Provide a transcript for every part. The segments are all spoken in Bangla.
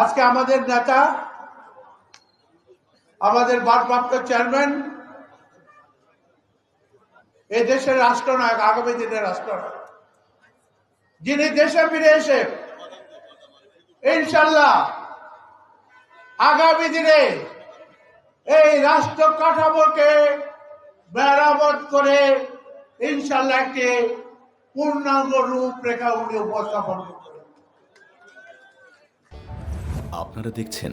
আজকে আমাদের নেতা, আমাদের ভারপ্রাপ্ত চেয়ারম্যান, এই দেশের রাষ্ট্রনায়ক, আগামী দিনের রাষ্ট্রনায়ক। যিনি দেশে ফিরে এসে, ইনশাল্লাহ আগামী দিনে এই রাষ্ট্র কাঠামোকে মেরামত করে, ইনশাল্লাহ একটি পূর্ণাঙ্গ রূপরেখা উনি উপস্থাপন করবেন। আপনারা দেখছেন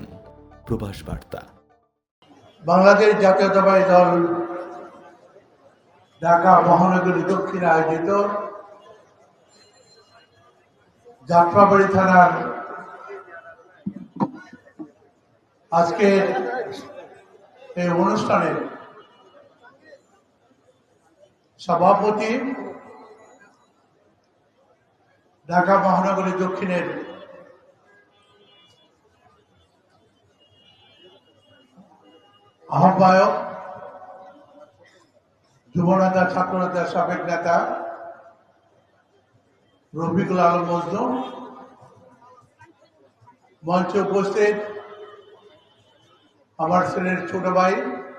প্রবাস বার্তা। বাংলাদেশ জাতীয়তাবাদী দল ঢাকা মহানগরী দক্ষিণে আয়োজিত যাত্রাবাড়ি থানার আজকে এই অনুষ্ঠানে সভাপতি ঢাকা মহানগরী দক্ষিণের আহ্বায়ক যুব নেতা ছাত্র নেতা সাবেক নেতা, রফিকুল আলম মজনু, মঞ্চে উপস্থিত আমার ছেলের ছোট ভাই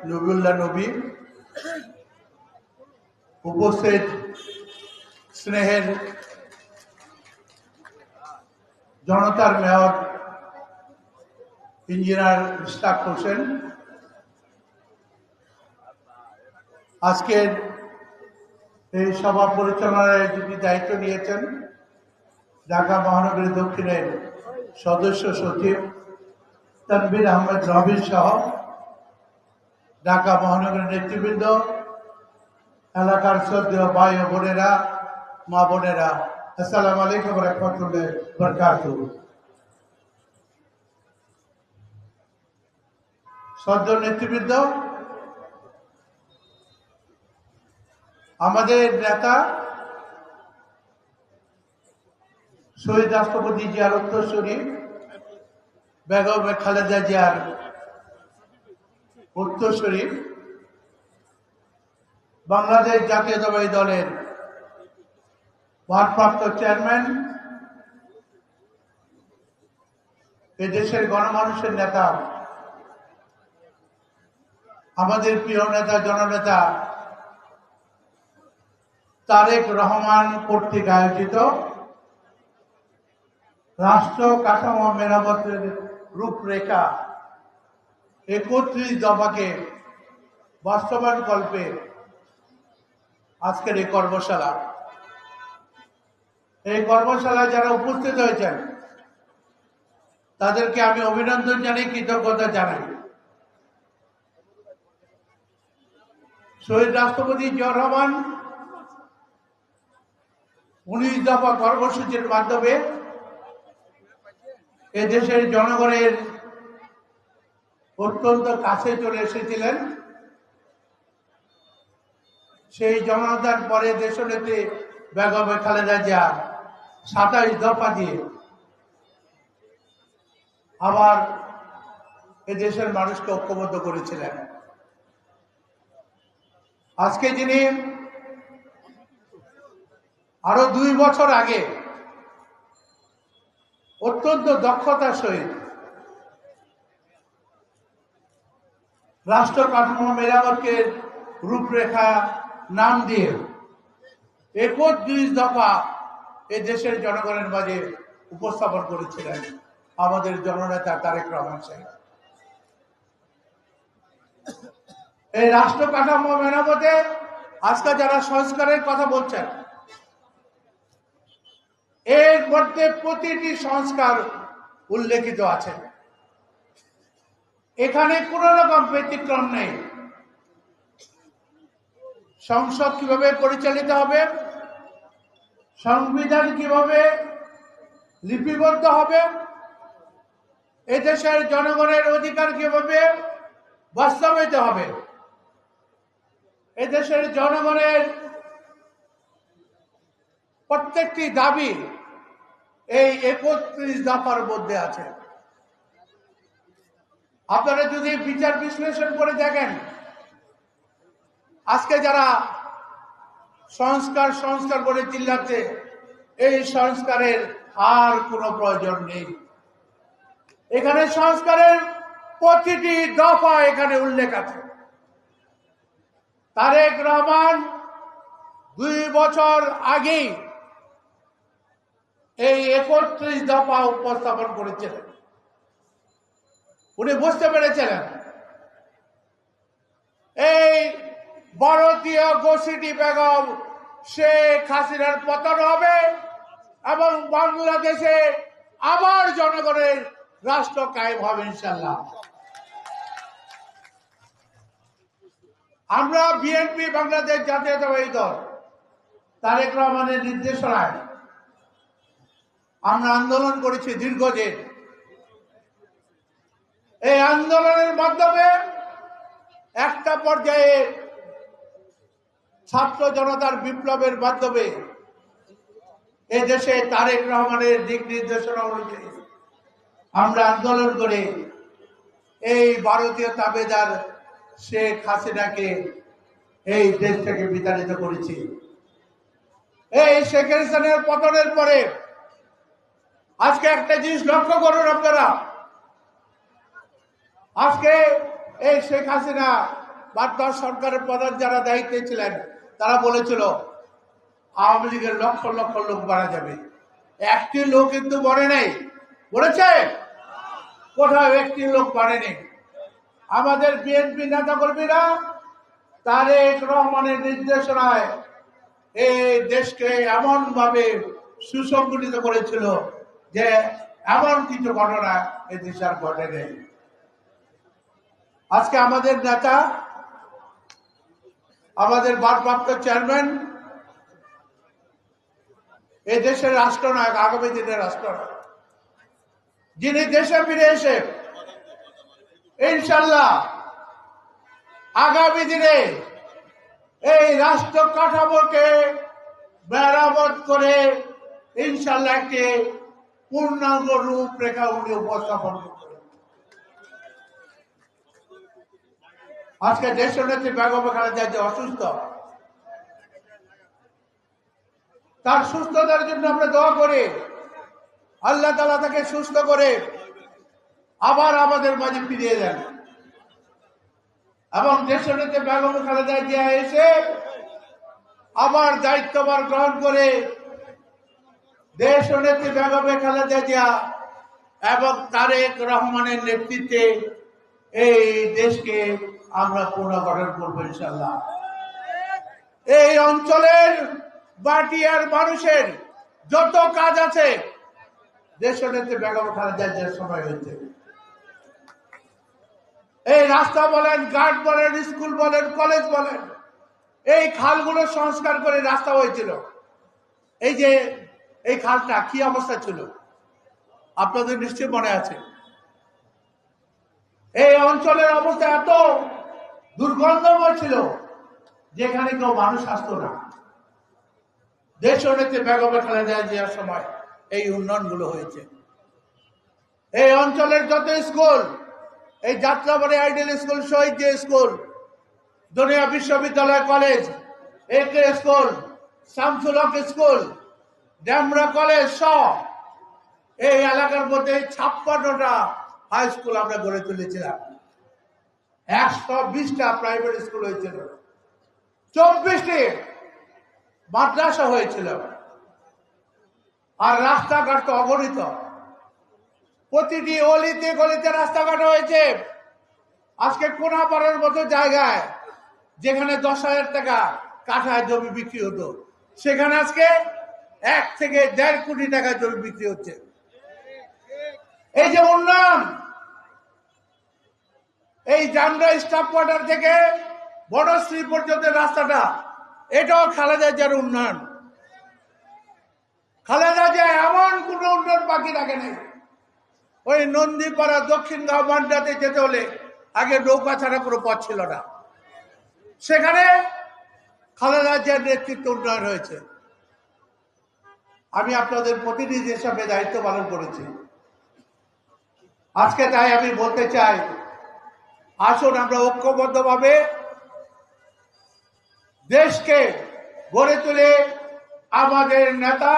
নবিউল্লাহ নবী, উপস্থিত স্নেহের জনতার মেয়র, ইঞ্জিনিয়ার ইশতাক হোসেন আজকের এই সভা পরিচালনায় যিনি দায়িত্ব নিয়েছেন, ঢাকা মহানগরী দক্ষিণের সদস্য সচিব তানবির আহমেদ রবির সহ ঢাকা মহানগরীর নেতৃবৃন্দ, এলাকার শ্রদ্ধেয় ভাই ও বোনেরা, মা বোনেরা, আসসালামু আলাইকুম রহমতুল্লাহ বরকাতুহ শ্রদ্ধ নেতৃবৃন্দ আমাদের নেতা শহীদ রাষ্ট্রপতি জিয়ার উত্তরসূরি, বেগম খালেদা জিয়ার উত্তরসূরি, বাংলাদেশ জাতীয়তাবাদী দলের ভারপ্রাপ্ত চেয়ারম্যান এ দেশের গণমানুষের নেতা, আমাদের প্রিয় নেতা, জননেতা তারেক রহমান কর্তৃক আয়োজিত রাষ্ট্র কাঠামো মেরামতের রূপরেখা একত্রিশ দফাকে বাস্তবায়ন কল্পে আজকের এই কর্মশালা। এই কর্মশালায় যারা উপস্থিত হয়েছেন, তাদেরকে আমি অভিনন্দন জানাই কৃতজ্ঞতা জানাই। শহীদ রাষ্ট্রপতি জিয়া রহমান উনিশ দফা কর্মসূচির মাধ্যমে এ দেশের জনগণের অত্যন্ত কাছে চলে এসেছিলেন, সেই জনতার পরে দেশ দেশনেত্রী বেগম খালেদা জিয়া সাতাইশ দফা দিয়ে আবার এ দেশের মানুষকে ঐক্যবদ্ধ করেছিলেন। আজকে যিনি আরও দুই বছর আগে অত্যন্ত দক্ষতার সহিত রাষ্ট্র কাঠামো মেরামতকে রূপরেখা, নাম দিয়ে একত্রিশ দফা এ দেশের জনগণের মাঝে উপস্থাপন করেছিলেন আমাদের জননেতা তারেক রহমান সাহেব। এই রাষ্ট্র কাঠামো মেরামতে আজকে যারা সংস্কারের কথা বলছেন এর মধ্যে প্রতিটি সংস্কার উল্লেখিত আছে। এখানে কোন রকম ব্যতিক্রম নেই। সংসদ কীভাবে পরিচালিত হবে? সংবিধান কীভাবে লিপিবদ্ধ হবে? এদেশের জনগণের অধিকার কীভাবে বাস্তবায়িত হবে? এদেশের জনগণের প্রত্যেকটি দাবি এই একত্রিশ দফার মধ্যে আছে। আপনারা যদি বিচার বিশ্লেষণ করে দেখেন, আজকে যারা সংস্কার সংস্কার করে চিল্লাচ্ছে, এই সংস্কারের আর কোনো প্রয়োজন নেই। এখানে সংস্কারের প্রতিটি দফা এখানে উল্লেখ আছে। তারেক রহমান দুই বছর আগেই এই একত্রিশ দফা উপস্থাপন করেছিলেন। উনি বুঝতে পেরেছিলেন। এই ভারতীয় গোষ্ঠীটি বেগম শেখ হাসিনার পতন হবে এবং বাংলাদেশে আবার জনগণের রাষ্ট্র কায়েম হবে ইনশাল্লাহ আমরা বিএনপি বাংলাদেশ জাতীয়তাবাদী দল তারেক রহমানের নির্দেশনায় আমরা আন্দোলন করেছি দীর্ঘদিন। এই আন্দোলনের মাধ্যমে একটা পর্যায়ে ছাত্র জনতার বিপ্লবের মাধ্যমে এ দেশে তারেক রহমানের দিক নির্দেশনা অনুযায়ী আমরা আন্দোলন করে এই ভারতীয় তাবেদার শেখ হাসিনাকে এই দেশ থেকে বিতাড়িত করেছি। এই শেখ হাসিনার পতনের পরে আজকে একটা জিনিস লক্ষ্য করুন আপনারা। আজকে এই শেখ হাসিনা বা তার সরকারের প্রধান যারা দায়িত্বে ছিলেন, তারা বলেছিল, আওয়ামী লীগের লক্ষ লক্ষ লোক মারা যাবে। একটি লোক কিন্তু মরে নেই। বলেছে? কোথাও একটি লোক মারেনি। আমাদের বিএনপি নেতা কর্মীরা তারেক রহমানের নির্দেশনায় এই দেশকে এমন ভাবে সুসংগঠিত করেছিল যে এমন কিছু ঘটনা এ দেশে আর ঘটে নেই আজকে আমাদের নেতা, আমাদের ভারপ্রাপ্ত চেয়ারম্যান, এই দেশের রাষ্ট্রনায়ক, আগামী দিনের রাষ্ট্রনায়ক, যিনি দেশে ফিরে এসে ইনশাল্লাহ আগামী দিনে এই রাষ্ট্র কাঠামোকে মেরামত করে ইনশাল্লাহ একটি পূর্ণাঙ্গ রূপরেখা উনি উপস্থাপন আজকে দেশ নেত্রী বেগম খালেদা যে অসুস্থ, তার সুস্থতার জন্য আমরা দোয়া করি। আল্লাহ তালা তাকে সুস্থ করে আবার আমাদের মাঝে ফিরিয়ে দেন। এবং দেশনেতে বেগম খালেদা জিয়া এসে আবার দায়িত্বভার গ্রহণ করে দেশ নেত্রী বেগমে খালেদা জিয়া এবং তারেক রহমানের নেতৃত্বে এই দেশকে আমরা পুনর্গঠন করব ইনশাল্লাহ এই অঞ্চলের বাটিয়ার মানুষের যত কাজ আছে, দেশ নেত্রী বেগম খালেদা জিয়ার সময় হয়েছে। এই রাস্তা বলেন গার্ড বলেন, স্কুল বলেন, কলেজ বলেন, এই খালগুলো সংস্কার করে রাস্তা হয়েছিল। এই যে এই খালটা কি অবস্থা ছিল? আপনাদের নিশ্চয় মনে আছে। এই অঞ্চলের অবস্থা এত দুর্গন্ধময় ছিল যেখানে কেউ মানুষ আসতো না। দেশ অনেকে বেগমে খালেদা জিয়ার সময় এই উন্নয়নগুলো হয়েছে। এই অঞ্চলের যত স্কুল, এই যাত্রাবাড়ি আইডিয়াল স্কুল, শহীদ যে স্কুল, দুনিয়া বিশ্ববিদ্যালয় কলেজ একে school, Shamsul Haque school Demra college সব। এই এলাকার মধ্যে ছাপ্পান্নটা হাই স্কুল আমরা গড়ে তুলেছিলাম। একশো বিশটা প্রাইভেট স্কুল হয়েছিল। চব্বিশটি মাদ্রাসা হয়েছিল। আর রাস্তাঘাট তো অগণিত। প্রতিটি অলিতে গলিতে রাস্তাঘাট হয়েছে। আজকে কোনাপাড়ার মতো জায়গায় যেখানে দশ হাজার টাকা কাঠায় জমি বিক্রি হতো, সেখানে আজকে এক থেকে দেড় কোটি টাকা জমি বিক্রি হচ্ছে। এই যে উন্নয়ন এই জামরা স্টাফ কোয়ার্টার থেকে বড়শ্রী পর্যন্ত রাস্তাটা, এটাও খালেদা জিয়ার উন্নয়ন। খালেদা জিয়া এমন কোন উন্নয়ন বাকি রাখে নেই। ওই নন্দীপাড়া দক্ষিণ গাঁও যেতে হলে আগে নৌকা ছাড়া কোনো পথ ছিল না। সেখানে খালেদা জিয়ার নেতৃত্ব উন্নয়ন হয়েছে। আমি আপনাদের প্রতিনিধি হিসাবে দায়িত্ব পালন করেছি। আজকে তাই আমি বলতে চাই, আসুন আমরা ঐক্যবদ্ধভাবে দেশকে গড়ে তুলে আমাদের নেতা,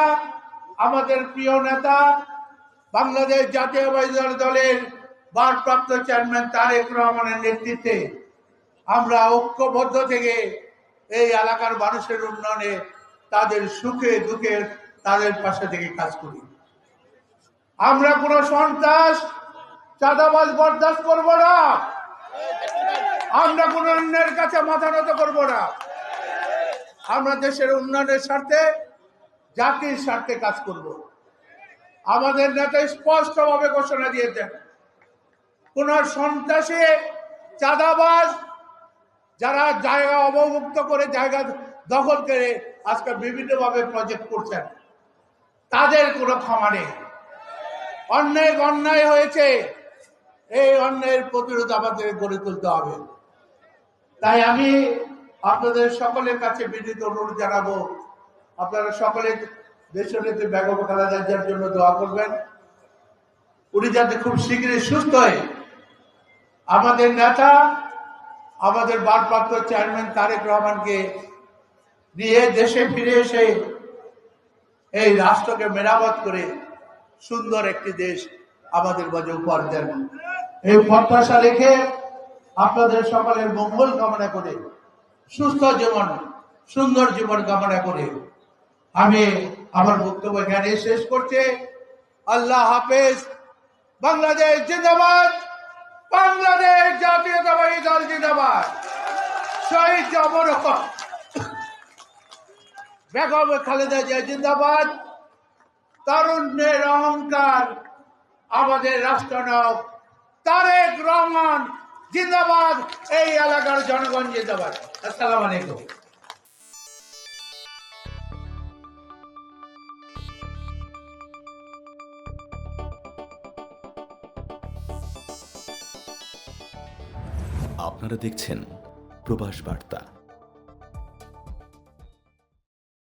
আমাদের প্রিয় নেতা, বাংলাদেশ জাতীয়বাদী দল দলের ভারপ্রাপ্ত চেয়ারম্যান তারেক রহমানের নেতৃত্বে আমরা ঐক্যবদ্ধ থেকে এই এলাকার মানুষের উন্নয়নে তাদের সুখে দুঃখে তাদের পাশে থেকে কাজ করি। আমরা কোনো সন্ত্রাস, চাঁদাবাজ বরদাস্ত করব না। আমরা কোনো অন্যের কাছে মাথা নত করব না। আমরা দেশের উন্নয়নের স্বার্থে, জাতির স্বার্থে কাজ করব। আমাদের নেতা স্পষ্টভাবে ঘোষণা দিয়েছেন, কোন সন্ত্রাসী চাঁদাবাজ যারা জায়গা অবমুক্ত করে, জায়গা দখল করে আজকে বিভিন্নভাবে প্রজেক্ট করছেন। তাদের কোনো ক্ষমা নেই। অন্যায় অন্যায় হয়েছে, এই অন্যায়ের প্রতিরোধ আমাদের গড়ে তুলতে হবে। তাই আমি আপনাদের সকলের কাছে বিনীত অনুরোধ জানাব, আপনারা সকলে দেশের নেত্রী বেগম খালেদা জন্য দোয়া করবেন। উনি যাতে খুব শীঘ্রই সুস্থ হয়ে আমাদের নেতা, আমাদের ভারপ্রাপ্ত চেয়ারম্যান তারেক রহমানকে নিয়ে দেশে ফিরে এসে এই রাষ্ট্রকে মেরামত করে সুন্দর একটি দেশ আমাদের মাঝে উপহার দেন। এই প্রত্যাশা রেখে আপনাদের সকলের মঙ্গল কামনা করে, সুস্থ জীবন, সুন্দর জীবন কামনা করে আমি আমার বক্তব্য এখানে শেষ করছি। আল্লাহ হাফেজ, বাংলাদেশ জিন্দাবাদ, বাংলাদেশ জাতীয়তাবাদী দল জিন্দাবাদ। শহীদ হোক। বেগম খালেদা জিয়া জিন্দাবাদ। তারুণ্যের অহংকার আমাদের রাষ্ট্রনায়ক তারেক রহমান জিন্দাবাদ, এই এলাকার জনগণ জিন্দাবাদ। আসসালামু আলাইকুম। আপনারা দেখছেন প্রবাস বার্তা।